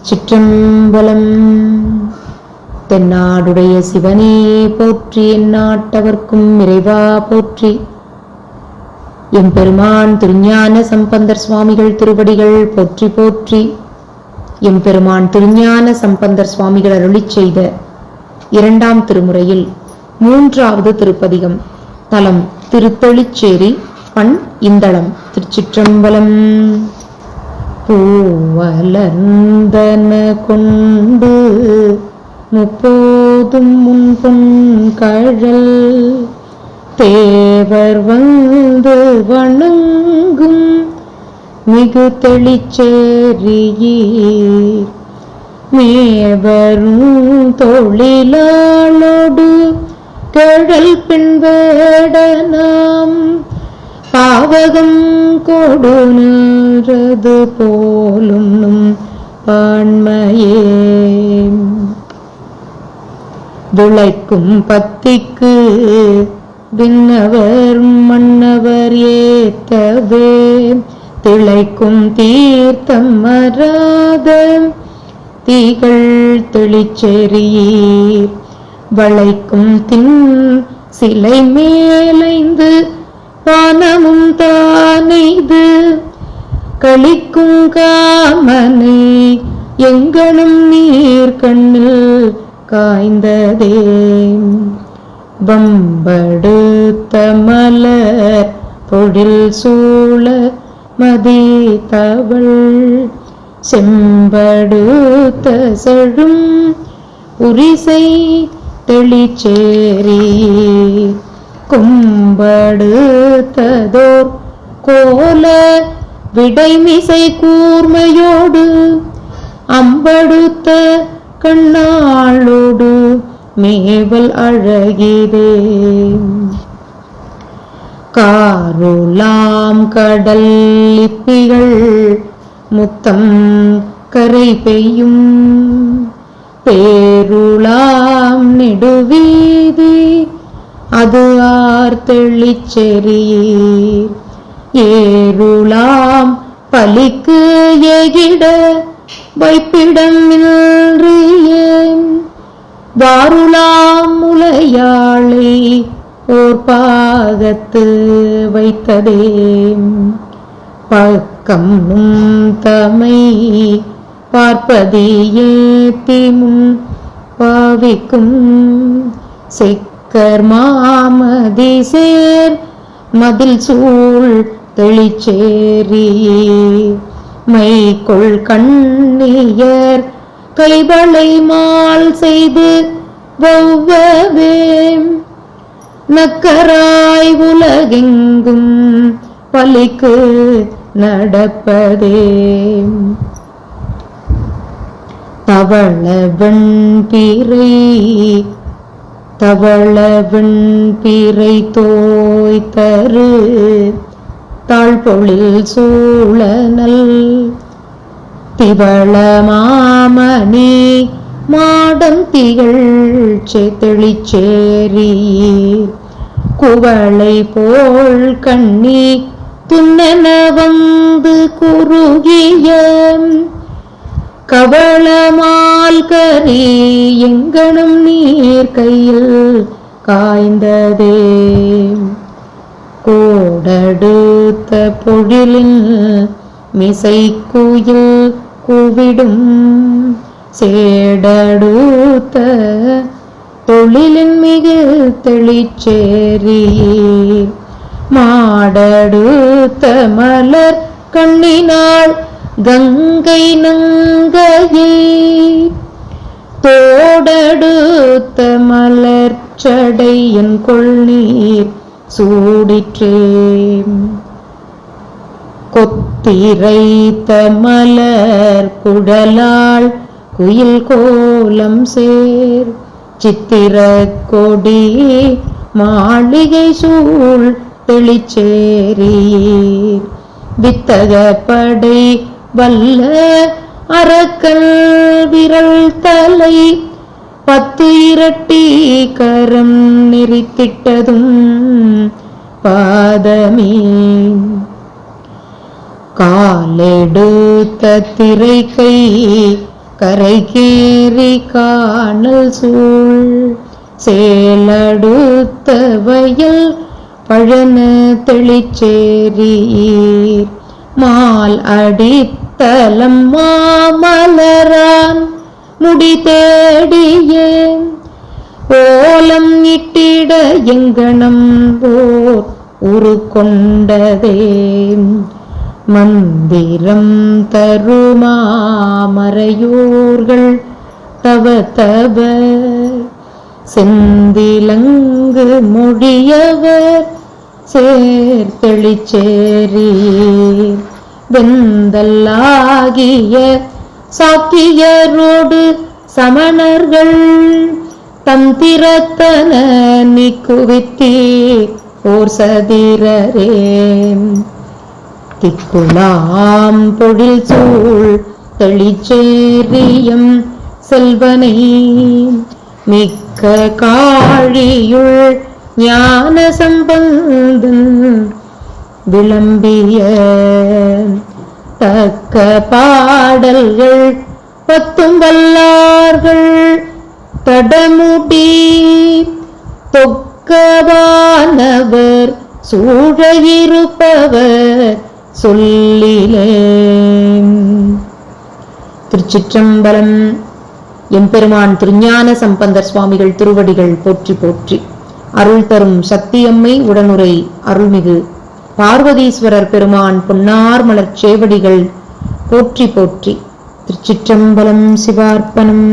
சிற்றம்பலம். தென்னாடுடைய சிவனே போற்றி எந்நாட்டவர்க்கும் இறைவா போற்றி. எம்பெருமான் திருஞான சம்பந்தர் சுவாமிகள் திருவடிகள் போற்றி போற்றி. எம்பெருமான் திருஞான சம்பந்தர் சுவாமிகள் அருளி செய்த இரண்டாம் திருமுறையில் மூன்றாவது திருப்பதிகம் தலம் திருத்தொழிச்சேரி பண் இந்தளம் திருச்சிற்றம்பலம். பூவலந்தன கொண்டு முப்போதும் முன் கழல். தேவர் வந்து வணங்கும் மிகு தெளிச்சேரியே. மேவரும் தொழிலாளோடு கழல் பின்வேடனாம் பாவகம் கொடு நின்றது போலும் பான்மையே துளைக்கும் பத்திக்கு விண்ணவர் மன்னவர் ஏத்தவே. திளைக்கும் தீர்த்தம் மராத தீகள் தெளிச்செறியீர். வளைக்கும் தின் சிலை மேலைந்து வானமும் தானெய்து களிக்கும் காமனை எங்களும் நீர் கண்ணில் காய்ந்ததே. வம்படுத்த மலர் பொழில் சூழ மதி தவள் செம்படுத்த செழும் உரிசை தெளிச்சேரி. கும்படுத்ததோர் கோல விடைமிசை கூர்மையோடு அம்படுத்த கண்ணாளோடு மேவல் அழகிதே. காருலாம் கடல் லிப்பிகள் முத்தம் கரை பெய்யும். பேருளாம் நெடுவீதி அது ஆர் தெளிச்செறியீர். ஏருளாம் பலிக்கு எகிட வைப்பிடம் வாருளாம் முலையாளை ஓர் பாகத்து வைத்ததே பக்கம் தமை பார்ப்பதியே திமுன் பாவிக்கும். செக்கர் மாமதி சேர் மதில் சூழ் தெளிச்சேரி. மைக்கொள் கண்ணியர் கைவளை மால் செய்து வௌவவே நக்கராய் உலகெங்கும் பலிக்கு நடப்பதே தவள வெண்பிறை தவளவன் பிறை தோய் தரு தாழ்பொழில் சூழனல். திவள மாமணி மாடம் திகழ் தெளிச்சேரி குவளை போல் கண்ணி துண்ணென வந்து குறுகிய கவளமால் கரி எங்கனும் நீர் கையில் காய்ந்ததே. கோடடுத்த பொழிலில் மிசை குயில் கூவிடும். சேடடுத்த தொழிலின் மிகு தெளிச்சேரி. மாடடுத்த மலர் கண்ணினாள் கங்கை நங்கையே தோடடுத்த மலர் சடையன் கொள்நீர் சூடிற்றே கொத்திரைத்த மலர் குடலாள் குயில் கோலம் சேர். சித்திர கொடி மாளிகை சூழ் தெளிச்சேரி. வித்தகப்படை வல்ல அரக்கல் விரல் தலை பத்து இரட்டி கரம் நெறித்திட்டதும் பாதமே. காலெடுத்த திரை கை கரைகேறி காணல் சூழ் சேலடுத்த வயல் பழன தெளிச்சேரி மால் அடித்த அடித்தலம் மாமலரான் முடி தேடியே ஓலம் இட்டிட எங்கனம் போர் உரு கொண்டதே மந்திரம் தருமாமறையோர்கள் தவ தவ. செந்திலங்கு மொழியவர் சேர்த்தெளிச்சேரி வெந்தல்லாகிய சாக்கியரோடு சமணர்கள் தம் திறத்தன நீக்குவித்தீ ஓர் சதிரரே. திக்குலாம் பொழில் சூழ் தெளிச்சேரியம் செல்வனை மிக்க காழியுள் ஞான சம்பந்தன் விளம்பிய தக்க பாடல்கள் பத்தும் வல்லார்கள் தடமுடி. தொக்கவானவர் சூழ இருப்பவர் சொல்லிலே. திருச்சிற்றம்பலம். எம்பெருமான் திருஞான சம்பந்தர் சுவாமிகள் திருவடிகள் போற்றி போற்றி. அருள் தரும் சத்தியம்மை உடனுரை அருள்மிகு பார்வதீஸ்வரர் பெருமான் பொன்னார் மலர் சேவடிகள் போற்றி போற்றி. திருச்சிற்றம்பலம் சிவார்ப்பணம்.